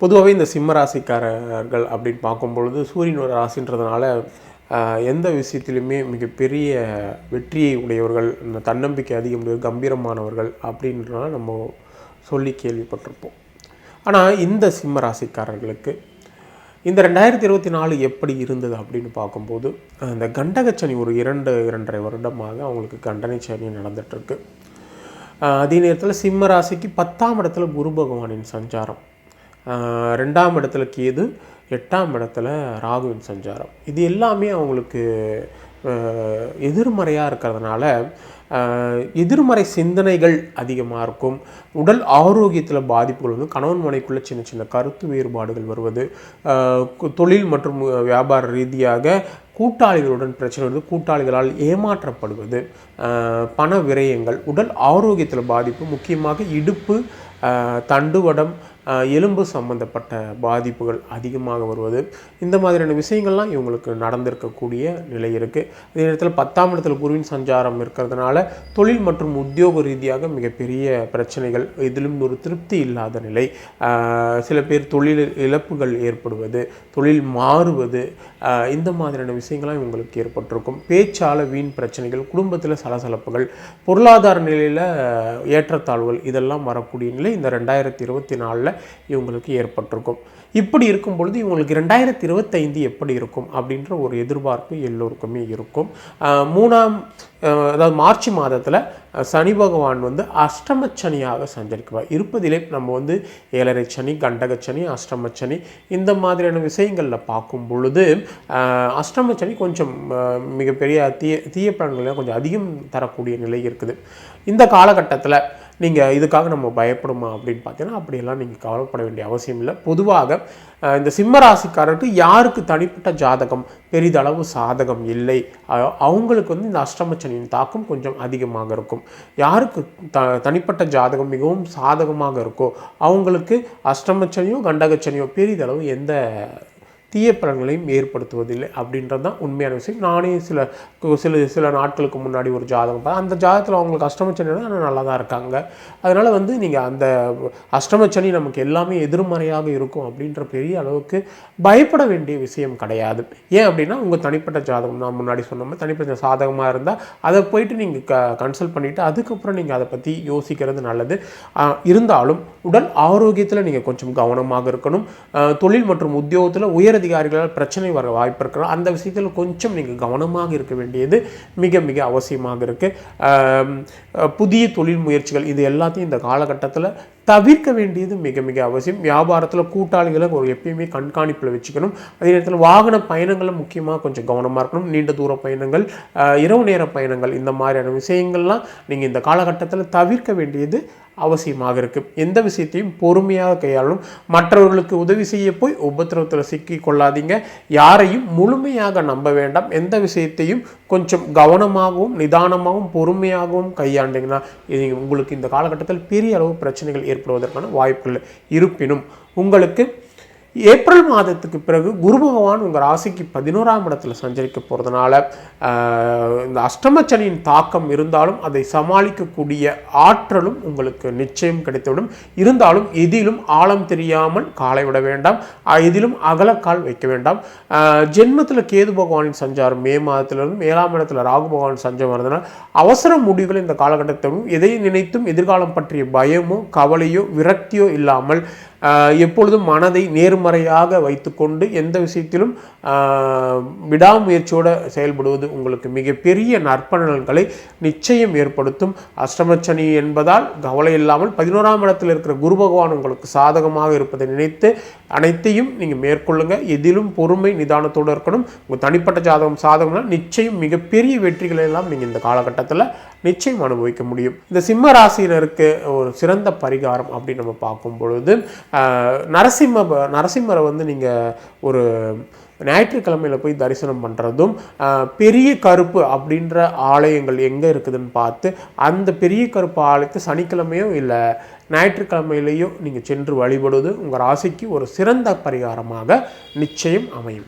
பொதுவாகவே இந்த சிம்ம ராசிக்காரர்கள் அப்படின்னு பார்க்கும்பொழுது சூரியன் ஒரு ராசின்றதுனால எந்த விஷயத்திலுமே மிகப்பெரிய வெற்றியை உடையவர்கள் இந்த தன்னம்பிக்கை அதிகம் உடையவர் கம்பீரமானவர்கள் அப்படின்றனால நம்ம சொல்லி கேள்விப்பட்டிருப்போம். ஆனால் இந்த சிம்ம ராசிக்காரர்களுக்கு இந்த ரெண்டாயிரத்தி இருபத்தி நாலு எப்படி இருந்தது அப்படின்னு பார்க்கும்போது இந்த கண்டகச்சனி ஒரு இரண்டு இரண்டரை வருடமாக அவங்களுக்கு கண்டனை சனி நடந்துகிட்ருக்கு அதே நேரத்தில் சிம்ம ராசிக்கு பத்தாம் இடத்துல குரு பகவானின் சஞ்சாரம். ரெண்டாம் இடத்துல கேது எட்டாம் இடத்துல ராகுவின் சஞ்சாரம். இது எல்லாமே அவங்களுக்கு எதிர்மறையாக இருக்கிறதுனால எதிர்மறை சிந்தனைகள் அதிகமாக இருக்கும். உடல் ஆரோக்கியத்தில் பாதிப்புகள் வந்து கணவன் மனைக்குள்ளே சின்ன சின்ன கருத்து வேறுபாடுகள் வருவது. தொழில் மற்றும் வியாபார ரீதியாக கூட்டாளிகளுடன் பிரச்சனை வருது கூட்டாளிகளால் ஏமாற்றப்படுவது. பண விரயங்கள் உடல் ஆரோக்கியத்தில் பாதிப்பு முக்கியமாக இடுப்பு தண்டுவடம் எலும்பு சம்பந்தப்பட்ட பாதிப்புகள் அதிகமாக வருவது. இந்த மாதிரியான விஷயங்கள்லாம் இவங்களுக்கு நடந்திருக்கக்கூடிய நிலை இருக்குது அதே நேரத்தில் பத்தாம் இடத்துல குருவின் சஞ்சாரம் இருக்கிறதுனால தொழில் மற்றும் உத்தியோக ரீதியாக மிகப்பெரிய பிரச்சனைகள் இதிலும் ஒரு திருப்தி இல்லாத நிலை. சில பேர் தொழில் இழப்புகள் ஏற்படுவது தொழில் மாறுவது இந்த மாதிரியான விஷயங்கள்லாம் இவங்களுக்கு ஏற்பட்டிருக்கும். பேச்சால வீண் பிரச்சனைகள் குடும்பத்தில் சலசலப்புகள் பொருளாதார நிலையில் ஏற்றத்தாழ்வுகள் இதெல்லாம் வரக்கூடிய நிலை இந்த ரெண்டாயிரத்தி இருபத்தி நாலில் இவங்களுக்கு ஏற்பட்டிருக்கும். இப்படி இருக்கும் பொழுது இவங்களுக்கு ரெண்டாயிரத்தி இருபத்தைந்து எப்படி இருக்கும் அப்படின்ற ஒரு எதிர்பார்ப்பு எல்லோருக்குமே இருக்கும். மூணாம் அதாவது மார்ச் மாதத்தில் சனி பகவான் வந்து அஷ்டமச்சனியாக சஞ்சரிக்குவார். இருப்பதிலே நம்ம வந்து ஏழரை சனி கண்டகச்சனி அஷ்டமச்சனி இந்த மாதிரியான விஷயங்களில் பார்க்கும் பொழுது ஆஹ் அஷ்டமச்சனி கொஞ்சம் மிகப்பெரிய தீய தீய பலன்களை கொஞ்சம் அதிகம் தரக்கூடிய நிலை இருக்குது. இந்த காலகட்டத்தில் நீங்கள் இதுக்காக நம்ம பயப்படுமா அப்படின்னு பார்த்தீங்கன்னா அப்படியெல்லாம் நீங்கள் கவலைப்பட வேண்டிய அவசியம் இல்லை. பொதுவாக இந்த சிம்ம ராசிக்காரருக்கு யாருக்கு தனிப்பட்ட ஜாதகம் பெரிதளவு சாதகம் இல்லை. அவங்களுக்கு வந்து இந்த அஷ்டமச்சனியின் தாக்கம் கொஞ்சம் அதிகமாக இருக்கும். யாருக்கு த தனிப்பட்ட ஜாதகம் மிகவும் சாதகமாக இருக்கோ அவங்களுக்கு அஷ்டமச்சனியோ கண்டகச்சனியோ பெரிதளவு எந்த தீய பலன்களையும் ஏற்படுத்துவதில்லை அப்படின்றது தான் உண்மையான விஷயம். நானே சில சில சில நாட்களுக்கு முன்னாடி ஒரு ஜாதகம் பார்த்தேன். அந்த ஜாதகத்தில் அவங்களுக்கு அஷ்டமச்சனி ஆனால் நல்லா தான் இருக்காங்க. அதனால் வந்து நீங்கள் அந்த அஷ்டமச்சனி நமக்கு எல்லாமே எதிர்மறையாக இருக்கும் அப்படின்ற பெரிய அளவுக்கு பயப்பட வேண்டிய விஷயம் கிடையாது. ஏன் அப்படின்னா உங்கள் தனிப்பட்ட ஜாதகம் நான் முன்னாடி சொன்ன மாதிரி தனிப்பட்ட சாதகமாக இருந்தால் அதை போயிட்டு நீங்கள் க கன்சல்ட் பண்ணிவிட்டு அதுக்கப்புறம் நீங்கள் அதை பற்றி யோசிக்கிறது நல்லது. இருந்தாலும் உடல் ஆரோக்கியத்தில் நீங்கள் கொஞ்சம் கவனமாக இருக்கணும். தொழில் மற்றும் உத்தியோகத்தில் மேலதிகாரிகளால் பிரச்சனை வர வாய்ப்பு இருக்கிறோம் அந்த விஷயத்தில் கொஞ்சம் நீங்கள் கவனமாக இருக்க வேண்டியது மிக மிக அவசியமாக இருக்குது புதிய தொழில் முயற்சிகள் இது எல்லாத்தையும் இந்த காலகட்டத்தில் தவிர்க்க வேண்டியது மிக மிக அவசியம். வியாபாரத்தில் கூட்டாளிகளை ஒரு எப்பயுமே கண்காணிப்பில் வச்சுக்கணும். அதே நேரத்தில் வாகன பயணங்களில் முக்கியமாக கொஞ்சம் கவனமாக இருக்கணும். நீண்ட தூர பயணங்கள் இரவு நேர பயணங்கள் இந்த மாதிரியான விஷயங்கள்லாம் நீங்கள் இந்த காலகட்டத்தில் தவிர்க்க வேண்டியது அவசியமாக இருக்குது எந்த விஷயத்தையும் பொறுமையாக கையாளணும். மற்றவர்களுக்கு உதவி செய்ய போய் உபத்திரவத்தில் சிக்கி கொள்ளாதீங்க. யாரையும் முழுமையாக நம்ப வேண்டாம். எந்த விஷயத்தையும் கொஞ்சம் கவனமாகவும் நிதானமாகவும் பொறுமையாகவும் கையாண்டிங்கன்னா இது உங்களுக்கு இந்த காலகட்டத்தில் பெரிய அளவு பிரச்சனைகள் ஏற்படுவதற்கான வாய்ப்புகள் இருப்பினும் உங்களுக்கு ஏப்ரல் மாதத்துக்கு பிறகு குரு பகவான் உங்கள் ராசிக்கு பதினோராம் இடத்துல சஞ்சரிக்க போகிறதுனால இந்த அஷ்டமச்சனியின் தாக்கம் இருந்தாலும் அதை சமாளிக்கக்கூடிய ஆற்றலும் உங்களுக்கு நிச்சயம் கிடைத்துவிடும். இருந்தாலும் எதிலும் ஆழம் தெரியாமல் காலை விட வேண்டாம். எதிலும் அகலக்கால் வைக்க வேண்டாம். ஜென்மத்தில் கேது பகவானின் சஞ்சாரம் மே மாதத்திலிருந்து ஏழாம் இடத்துல ராகு பகவான் சஞ்சம் வருதுனால் அவசர முடிவுகள் இந்த காலகட்டத்திலும் எதை நினைத்தும் எதிர்காலம் பற்றிய பயமோ கவலையோ விரக்தியோ இல்லாமல் எப்பொழுதும் மனதை நேர்மறையாக வைத்துக்கொண்டு எந்த விஷயத்திலும் விடாமுயற்சியோடு செயல்படுவது உங்களுக்கு மிகப்பெரிய நற்பலன்களை நிச்சயம் ஏற்படுத்தும். அஷ்டமச்சனி என்பதால் கவலை இல்லாமல் பதினோராம் இடத்தில் இருக்கிற குரு பகவான் உங்களுக்கு சாதகமாக இருப்பதை நினைத்து அனைத்தையும் நீங்கள் மேற்கொள்ளுங்கள் எதிலும் பொறுமை நிதானத்தோடு இருக்கணும். உங்கள் தனிப்பட்ட ஜாதகம் சாதகம்னா நிச்சயம் மிகப்பெரிய வெற்றிகளை எல்லாம் நீங்கள் இந்த காலகட்டத்தில் நிச்சயம் அனுபவிக்க முடியும். இந்த சிம்ம ராசியினருக்கு ஒரு சிறந்த பரிகாரம் அப்படின்னு நம்ம பார்க்கும் பொழுது நரசிம்ம ப- நரசிம்மரை வந்து நீங்கள் ஒரு ஞாயிற்றுக்கிழமையில் போய் தரிசனம் பண்ணுறதும் பெரிய கருப்பு அப்படின்ற ஆலயங்கள் எங்கே இருக்குதுன்னு பார்த்து அந்த பெரிய கருப்பு ஆலயத்தை சனிக்கிழமையோ இல்லை ஞாயிற்றுக்கிழமையிலேயோ நீங்கள் சென்று வழிபடுவது உங்கள் ராசிக்கு ஒரு சிறந்த பரிகாரமாக நிச்சயம் அமையும்.